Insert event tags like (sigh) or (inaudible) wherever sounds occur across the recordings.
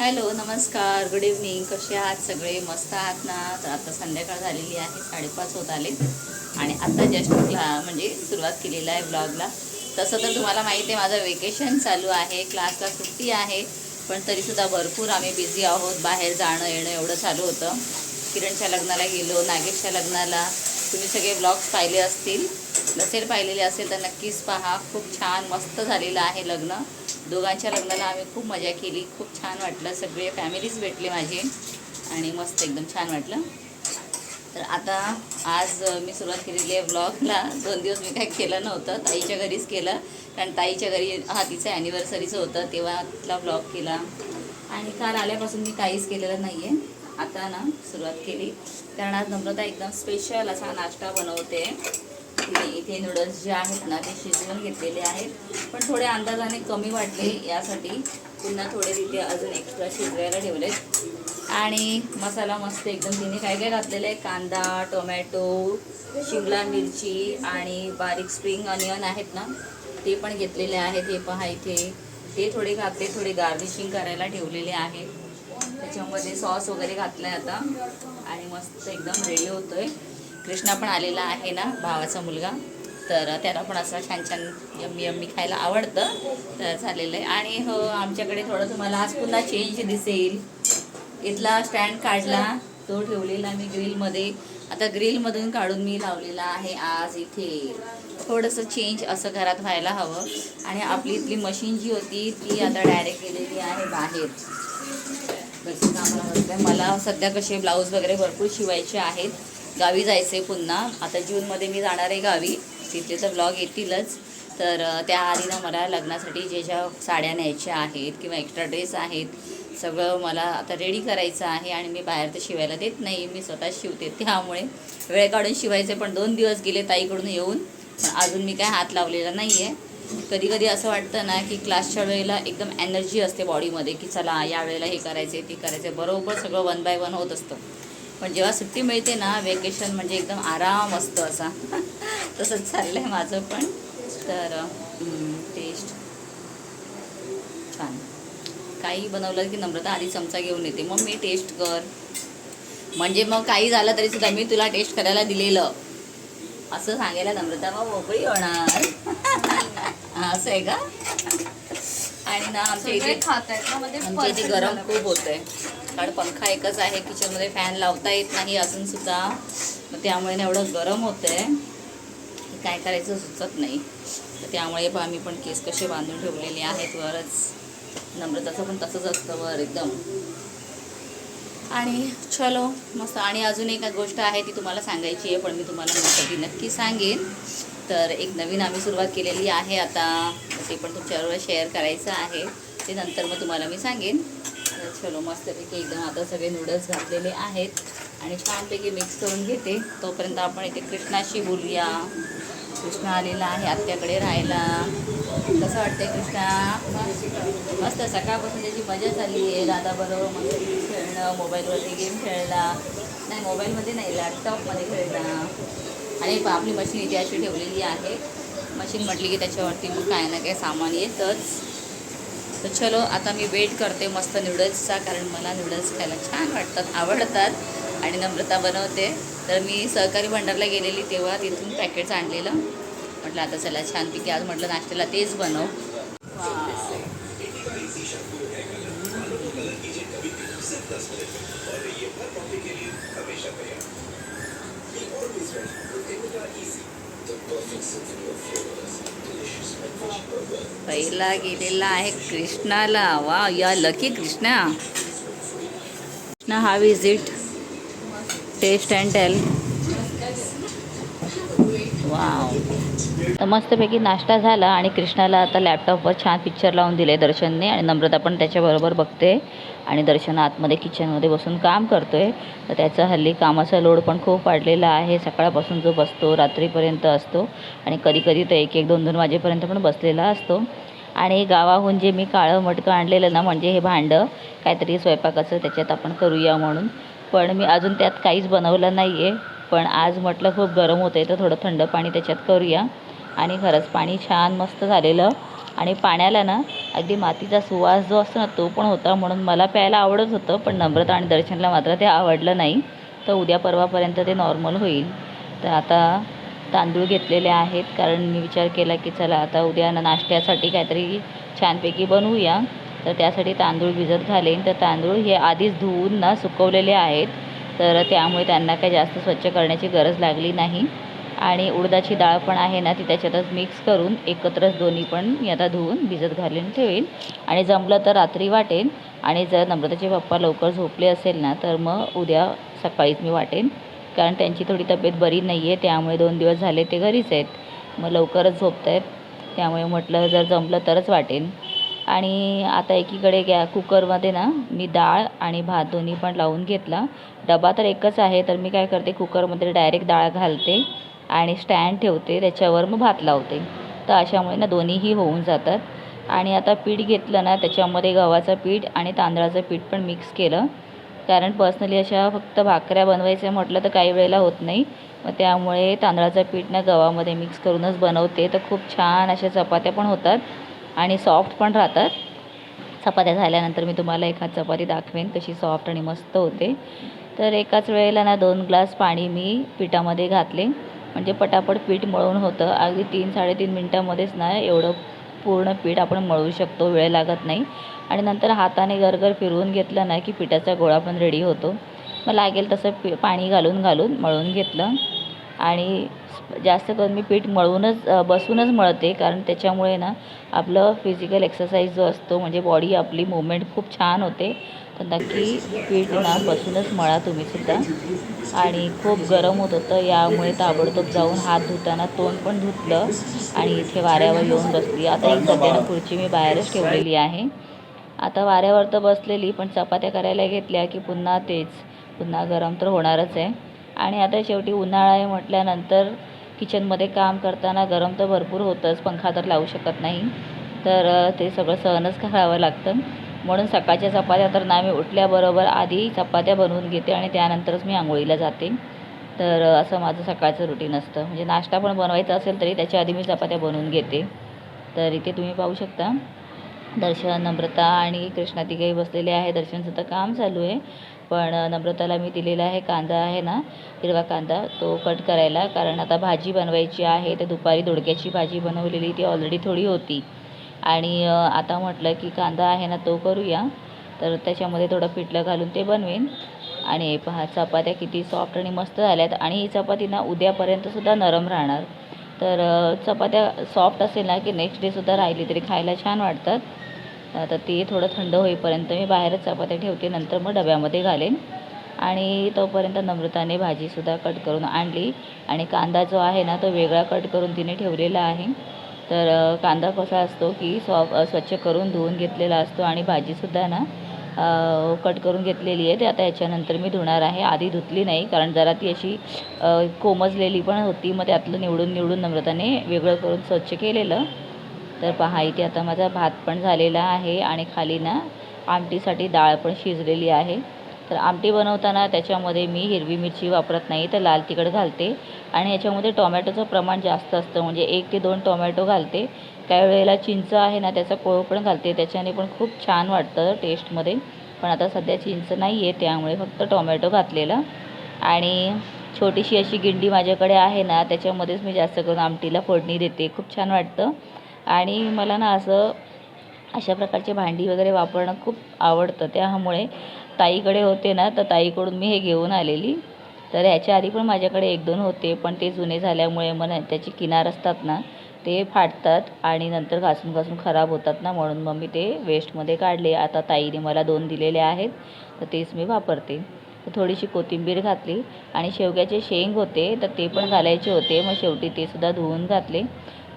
Hello नमस्कार. Good evening कसे आहात सगळे? मस्त आहात ना? तर आता संध्याकाळ झालेली आहे. साडेपाच होत आले. आणि आता जस्ट म्हणजे सुरुवात केलेला आहे ब्लॉगला तसं तर तुम्हाला माहिती आहे माझं वेकेशन चालू आहे. क्लासला सुट्टी आहे. पण तरीसुद्धा भरपूर आम्ही बिझी आहोत. बाहेर जाणं येणं एवढं चालू होतं. किरणच्या लग्नाला गेलो नागेशच्या लग्नाला. तुम्ही सगळे ब्लॉग्स पाहिले असतील. नसेल पाहिलेले असेल तर नक्कीच पहा. खूप छान मस्त झालेलं आहे लग्न. दोघांच्या लग्नाला आम्ही खूप मजा केली खूप छान वाटलं. सगळे फॅमिलीज भेटले माझे आणि मस्त एकदम छान वाटलं. तर आता आज मी सुरुवात केलेली आहे ब्लॉगला दोन दिवस मी काय केलं नव्हतं ताईच्या घरीच केलं. कारण ताईच्या घरी हा तिचं ॲनिव्हर्सरीचं होतं तेव्हा तिथला ब्लॉग केला. आणि काल आल्यापासून मी काहीच केलेलं नाही आहे आता ना सुरुवात केली. कारण आज नम्रता एकदम स्पेशल असा नाश्ता बनवते. इथे नूडल्स जे आहेत ना ते शिजवून घेतलेले आहेत. पण थोडे अंदाजाने कमी वाटले यासाठी. पुन्हा थोडे तिथे अजून एक्स्ट्रा शिजवायला ठेवलेत. आणि मसाला मस्त एकदम तिने काय काय घातलेलं आहे? कांदा टोमॅटो शिमला मिरची आणि बारीक स्प्रिंग अनियन आहेत ना ते पण घेतलेले आहेत. हे पहा इथे. ते थोडे घातले थोडे गार्निशिंग करायला ठेवलेले आहेत त्याच्यामध्ये सॉस वगैरे घातला आहे आता. आणि मस्त एकदम रेडी होतोय. कृष्णा पण आलेला आहे ना भावाचा मुलगा. तर त्याला पण असं छान छान यम्मी यम्मी खायला आवडतं. तर झालेलं आहे. आणि हो आमच्याकडे थोडं तुम्हाला आज पुन्हा चेंज दिसेल. इथला स्टँड काढला. तो ठेवलेला मी ग्रिलमध्ये आता ग्रिलमधून काढून मी लावलेला आहे आज इथे. थोडंसं चेंज असं घरात व्हायला हवं. आणि आपली इथली मशीन जी होती ती आता डायरेक्ट गेलेली आहे बाहेर. बस कामाला मला सध्या कसे ब्लाऊज वगैरे भरपूर शिवायचे आहेत. गावी जायचे पुन्हा. आता जूनमध्ये मी जाणार आहे गावी. तिथले तर ब्लॉग येतीलच. तर त्या आधीनं मला लग्नासाठी जे ज्या साड्या न्यायच्या आहेत किंवा एक्स्ट्रा ड्रेस आहेत सगळं मला आता रेडी करायचं आहे आणि मी बाहेर तर शिवायला देत नाही. मी स्वतः शिवते त्यामुळे. वेळ काढून शिवायचे पण दोन दिवस गेले ताईकडून येऊन. पण अजून मी काय हात लावलेला नाही आहे कधी कधी असं वाटतं ना की क्लासच्या वेळेला एकदम एनर्जी असते बॉडीमध्ये की चला या वेळेला हे करायचे ते करायचे बरोबर सगळं वन बाय वन होत असतं. पण जेव्हा सुट्टी मिळते ना वेकेशन म्हणजे एकदम आराम असतो असा. (laughs) तसंच चाललं आहे माझं पण. तर टेस्ट छान. काही बनवलं की नम्रता आधी चमचा घेऊन येते. मग मी टेस्ट कर. म्हणजे मग काही झालं तरी सुद्धा मी तुला टेस्ट करायला दिलेलं. असं सांगायला नम्रता मग मोकळी होणार. (laughs) असं आहे का? आणि ना आमच्या इथे खात आमच्या इथे गरम खूप होत आहे कारण पंखा एकच आहे किचनमध्ये फॅन लावता येत नाही अजूनसुद्धा. मग त्यामुळे ना एवढं गरम होतं आहे काय करायचं सुचत नाही. तर त्यामुळे आम्ही पण केस कसे बांधून ठेवलेले आहेत वरच. नम्रताचं पण तसंच असतं वर एकदम. आणि चलो मस्त. आणि अजून एक गोष्ट आहे ती तुम्हाला सांगायची आहे पण मी तुम्हाला कधी नक्की सांगेन. तर एक नवीन आम्ही सुरुवात केलेली आहे आता. ते पण तुमच्याबरोबर शेअर करायचं आहे. ते नंतर मग तुम्हाला मी सांगेन. चलो मस्तपैकी एकदम आता सगळे नूडल्स घातलेले आहेत. आणि छानपैकी मिक्स करून घेते. तोपर्यंत आपण इथे कृष्णाशी बोलूया. कृष्णा आलेला आहे आत्याकडे राहायला. कसं वाटतंय कृष्णा? मस्त सकाळपासून त्याची मजा झाली आहे. दादाबरोबर मस्त खेळणं मोबाईलवरती गेम खेळला. नाही मोबाईलमध्ये नाही लॅपटॉपमध्ये खेळला. आणि आपली मशीन इथे अशी ठेवलेली आहे. मशीन म्हटली की त्याच्यावरती मग काय ना काय सामान येतच. तर चलो आता मी वेट करते मस्त नूडल्सचा कारण मला नूडल्स खायला छान वाटतात आवडतात. आणि नम्रता बनवते. तर मी सहकारी भंडारला गेलेली तेव्हा तिथून पॅकेट्स आणलेलं. म्हटलं आता चला छानपैकी आज म्हटलं नाश्त्याला तेच बनव. पहिला गेलेला आहे कृष्णाला. वा या लकी कृष्णा. कृष्णा हा visit taste and tell wow मस्तपैकी नाश्ता झाला आणि कृष्णाला आता लॅपटॉपवर छान पिक्चर लावून दिले दर्शनने आणि नम्रता पण त्याच्याबरोबर बघते आणि दर्शन आतमध्ये किचनमध्ये बसून काम करतो आहे तर त्याचा हल्ली कामाचा लोड पण खूप वाढलेला आहे. सकाळपासून जो बसतो रात्रीपर्यंत असतो आणि कधीकधी तर एक एक दोन दोन वाजेपर्यंत पण बसलेला असतो. आणि गावाहून जे मी काळं मटकं आणलेलं ना म्हणजे हे भांडं काहीतरी स्वयंपाकाचं त्याच्यात आपण करूया म्हणून. पण मी अजून त्यात काहीच बनवलं नाही आहे पण आज म्हटलं खूप गरम होतं आहे तर थोडं थंड पाणी त्याच्यात करूया. आणि खरंच पाणी छान मस्त झालेलं. आणि पाण्याला ना अगदी मातीचा सुवास जो असतो ना तो पण होता म्हणून मला प्यायला आवडत होतं पण नम्रता आणि दर्शनला मात्र ते आवडलं नाही. तर उद्या परवापर्यंत ते नॉर्मल होईल. तर आता तांदूळ घेतलेले आहेत कारण मी विचार केला की चला आता उद्या ना नाश्त्यासाठी काहीतरी छानपैकी बनवूया. तर त्यासाठी तांदूळ भिजत घालेन. तर तांदूळ हे आधीच धुवून ना सुकवलेले आहेत. तर त्यामुळे त्यांना काही जास्त स्वच्छ करण्याची गरज लागली नाही. आणि उडदाची डाळ पण आहे ना ती त्याच्यातच मिक्स करून एकत्रच दोन्ही पण मी आता धुवून भिजत घालून ठेवेन. आणि जमलं तर रात्री वाटेन. आणि जर नम्रताचे पप्पा लवकर झोपले असेल ना तर मग उद्या सकाळीच मी वाटेन. कारण त्यांची थोडी तब्येत बरी नाही आहे त्यामुळे दोन दिवस झाले ते घरीच आहेत. मग लवकरच झोपत आहेत त्यामुळे म्हटलं जर जमलं तरच वाटेन. आणि आता एकीकडे गॅ कुकरमध्ये ना मी डाळ आणि भात दोन्ही पण लावून घेतला. डबा तर एकच आहे तर मी काय करते कुकरमध्ये डायरेक्ट डाळ घालते. आणि स्टँड ठेवते त्याच्यावर मग भात लावते. तर अशामुळे ना दोन्हीही होऊन जातात. आणि आता पीठ घेतलं ना त्याच्यामध्ये गव्हाचं पीठ आणि तांदळाचं पीठ पण मिक्स केलं. कारण पर्सनली अशा फक्त भाकऱ्या बनवायच्या म्हटलं तर काही वेळेला होत नाही. मग त्यामुळे तांदळाचं पीठ ना गव्हामध्ये मिक्स करूनच बनवते. तर खूप छान अशा चपात्या पण होतात. आणि सॉफ्ट पण राहतात. चपात्या झाल्यानंतर मी तुम्हाला एखाद चपाती दाखवेन कशी सॉफ्ट आणि मस्त होते. तर एकाच वेळेला ना दोन ग्लास पाणी मी पिठामध्ये घातले. म्हणजे पटापट पीठ मळून होतं. अगदी तीन साडेतीन मिनटामध्येच ना एवढं पूर्ण पीठ आपण मळू शकतो. वेळ लागत नाही. आणि नंतर हाताने गरगर फिरवून घेतलं ना की पिठाचा गोळा पण रेडी होतो. मग लागेल तसं पी पाणी घालून घालून मळून घेतलं. आणि जास्त करून मी पीठ मळूनच बसूनच मळते कारण त्याच्यामुळे ना आपलं फिजिकल एक्सरसाइज जो असतो म्हणजे बॉडी आपली मुवमेंट खूप छान होते. तर नक्की पीठ ना बसूनच मळा तुम्हीसुद्धा. आणि खूप गरम होत होतं यामुळे ताबडतोब जाऊन हात धुताना तोंड पण धुतलं आणि इथे वाऱ्यावर येऊन बसली. आता एक सध्यानं खुर्ची मी बाहेरच ठेवलेली आहे. आता वाऱ्यावर तर बसलेली पण चपात्या करायला घेतल्या की पुन्हा तेच पुन्हा गरम तर होणारच आहे. आणि आता शेवटी उन्हाळा आहे म्हटल्यानंतर किचनमध्ये काम करताना गरम तर भरपूर होतंच पंखा तर लावू शकत नाही. तर ते सगळं सहनच करावं लागतं. म्हणून सकाळच्या चपात्या तर ना मी उठल्याबरोबर आधी चपात्या बनवून घेते आणि त्यानंतरच मी आंघोळीला जाते. तर असं माझं सकाळचं रुटीन असतं. म्हणजे नाश्ता पण बनवायचा असेल तरी त्याच्या आधी मी चपात्या बनवून घेते. तर इथे तुम्ही पाहू शकता. दर्शन नम्रता आणि कृष्णा तिघेही बसलेले आहे. दर्शनचं तर काम चालू आहे. पण नम्रताला मी दिलेला आहे कांदा आहे ना हिरवा कांदा तो कट करायला. कारण आता भाजी बनवायची आहे तर दुपारी दोडक्याची भाजी बनवलेली ती ऑलरेडी थोडी होती. आणि आता म्हटलं की कांदा आहे ना तो करूया. तर त्याच्यामध्ये थोडं पिठलं घालून ते बनवेन. आणि पहा चपात्या किती सॉफ्ट आणि मस्त झाल्यात. आणि ही चपाती ना उद्यापर्यंतसुद्धा नरम राहणार. तर चपात्या सॉफ्ट असेल ना की नेक्स्ट डेसुद्धा राहिली तरी खायला छान वाटतात. तर ते थोडं थंड होईपर्यंत मी बाहेरच चपात्या ठेवते नंतर मग डब्यामध्ये घालेन. आणि तोपर्यंत नम्रताने भाजीसुद्धा कट करून आणली. आणि कांदा जो आहे ना तो वेगळा कट करून तिने ठेवलेला आहे. तर कांदा कसा असतो की सॉ स्वच्छ करून धुवून घेतलेला असतो आणि भाजीसुद्धा ना कट करून घेतलेली आहे. ते आता याच्यानंतर मी धुणार आहे. आधी धुतली नाही कारण जरा ती अशी कोमजलेली पण होती. मग त्यातलं निवडून निवडून नम्रताने वेगळं करून स्वच्छ केलेलं. तर पहा इथे आता माझा भात पण झालेला आहे आणि खाली ना आमटीसाठी डाळ पण शिजलेली आहे. तर आमटी बनवताना त्याच्यामध्ये मी हिरवी मिरची वापरत नाही तर लाल तिखट घालते. आणि याच्यामध्ये टोमॅटोचं प्रमाण जास्त असतं म्हणजे एक ते दोन टोमॅटो घालते. काही वेळेला चिंच आहे ना त्याचा कोळ पण घालते. त्याच्याने पण खूप छान वाटतं टेस्टमध्ये. पण आता सध्या चिंच नाही आहे त्यामुळे फक्त टोमॅटो घातलेला. आणि छोटीशी अशी गिंडी माझ्याकडे आहे ना त्याच्यामध्येच मी जास्त करून आमटीला फोडणी देते. खूप छान वाटतं. आणि मला ना असं अशा प्रकारचे भांडी वगैरे वापरणं खूप आवडतं. त्यामुळे ताईकडे होते ना तर ताईकडून मी हे घेऊन आलेली. तर ह्याच्या आधी पण माझ्याकडे एक दोन होते पण ते जुने झाल्यामुळे मग त्याची किनार असतात ना ते फाटतात आणि नंतर घासून घासून खराब होतात ना म्हणून मग मी ते वेस्टमध्ये काढले. आता ताईने मला दोन दिलेले आहेत तर तेच मी वापरते. थोडीशी कोथिंबीर घातली आणि शेवग्याचे शेंग होते तर ते पण घालायचे होते. मग शेवटी ते सुद्धा धुवून घातले.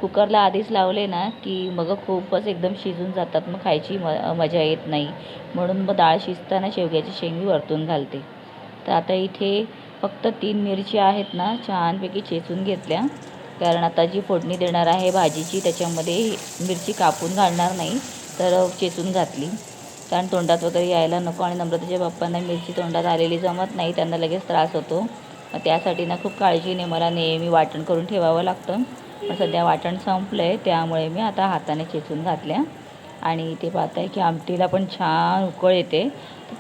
कुकरला आधीच लावले ना की मग खूपच एकदम शिजून जातात मग खायची म मजा येत नाही. म्हणून मग डाळ शिजताना शेवग्याची शेंग वरतून घालते. तर आता इथे फक्त तीन मिरची आहेत ना छानपैकी चेचून घेतल्या. कारण आता जी फोडणी देणार आहे भाजीची त्याच्यामध्ये मिरची कापून घालणार नाही तर चेचून घातली. कारण तोंडात वगैरे यायला नको आणि नम्रतेच्या बाप्पांना मिरची तोंडात आलेली जमत नाही त्यांना लगेच त्रास होतो. मग त्यासाठी ना खूप काळजीने मला नेहमी वाटण करून ठेवावं लागतं. पण सध्या वाटण संपलं आहे त्यामुळे मी आता हाताने चेचून घातल्या. आणि इथे पाहताय की आमटीला पण छान उकळ येते.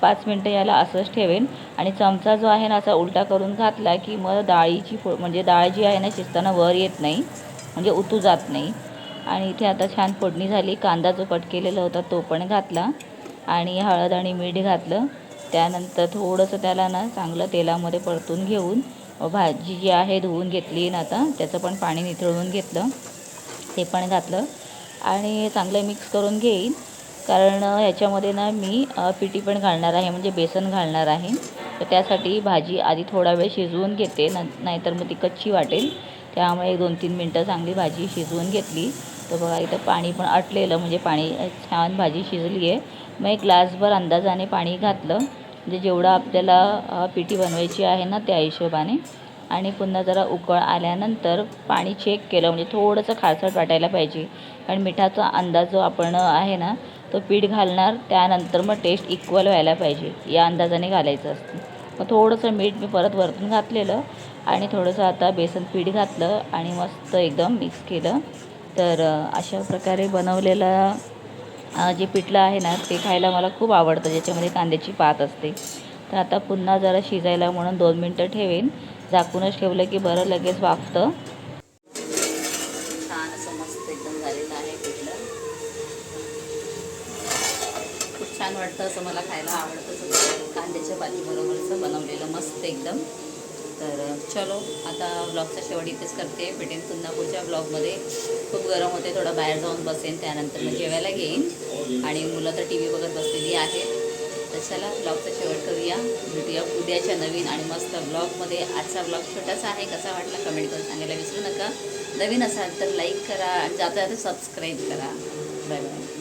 पाच मिनटं याला असंच ठेवेन. आणि चमचा जो आहे ना असा उलटा करून घातला की मग डाळीची फो म्हणजे डाळ जी आहे ना शिजताना वर येत नाही. म्हणजे उतू जात नाही. आणि इथे आता छान फोडणी झाली. कांदा जो कट केलेला होता तो पण घातला. आणि हळद आणि मीठ घातलं. त्यानंतर थोडंसं त्याला ना चांगलं तेलामध्ये परतून घेऊन भाजी जी आहे धुवून घेतली ना आता त्याचं पण पाणी निथळून घेतलं ते पण घातलं आणि चांगलं मिक्स करून घेईन. कारण ह्याच्यामध्ये ना मी पिठी पण घालणार आहे म्हणजे बेसन घालणार आहे. तर त्यासाठी भाजी आधी थोडा वेळ शिजवून घेते न नाहीतर मग ती कच्ची वाटेल. त्यामुळे एक दोन तीन मिनटं चांगली भाजी शिजवून घेतली. तर बघा इथं पाणी पण आटलेलं म्हणजे पाणी छान भाजी शिजली आहे मग एक ग्लासभर अंदाजाने पाणी घातलं. म्हणजे जेवढं आपल्याला पिठी बनवायची आहे ना त्या हिशोबाने. आणि पुन्हा जरा उकळ आल्यानंतर पाणी चेक केलं म्हणजे थोडंसं खारसट वाटायला पाहिजे. कारण मिठाचा अंदाज जो आपण आहे ना तो पीठ घालणार त्यानंतर मग टेस्ट इक्वल व्हायला पाहिजे. या अंदाजाने घालायचं असतं. मग थोडंसं मीठ मी परत वरतून घातलेलं आणि थोडंसं आता बेसन पीठ घातलं आणि मस्त एकदम मिक्स केलं. तर अशा प्रकारे बनवलेला जे पिठलं आहे ना ते खायला मला खूप आवडतं. ज्याच्यामध्ये कांद्याची पात असते. तर आता पुन्हा जरा शिजायला म्हणून दोन मिनटं ठेवेन. झाकूनच ठेवलं की बरं लगेच वाफतं. छान असं मस्त एकदम झालेलं आहे पिठलं. खूप छान वाटतं असं मला खायला आवडतं. कांद्याच्या कांद्याच्या पातीबरोबरचं बनवलेलं मस्त एकदम. तर चलो आता ब्लॉगचा शेवट इथेच करते. भेटेन पुन्हा पुढच्या ब्लॉगमध्ये खूप गरम होते थोडं बाहेर जाऊन बसेन त्यानंतर मग जेवायला घेईन. आणि मुलं तर टी व्ही बघत बसलेली आहेत. तर चला ब्लॉगचा शेवट करूया. भेटूया उद्याच्या नवीन आणि मस्त ब्लॉगमध्ये आजचा ब्लॉग छोटासा आहे कसा वाटला कमेंट करून सांगायला विसरू नका. नवीन असाल तर लाईक करा आणि जाता जाता सबस्क्राईब करा. Bye bye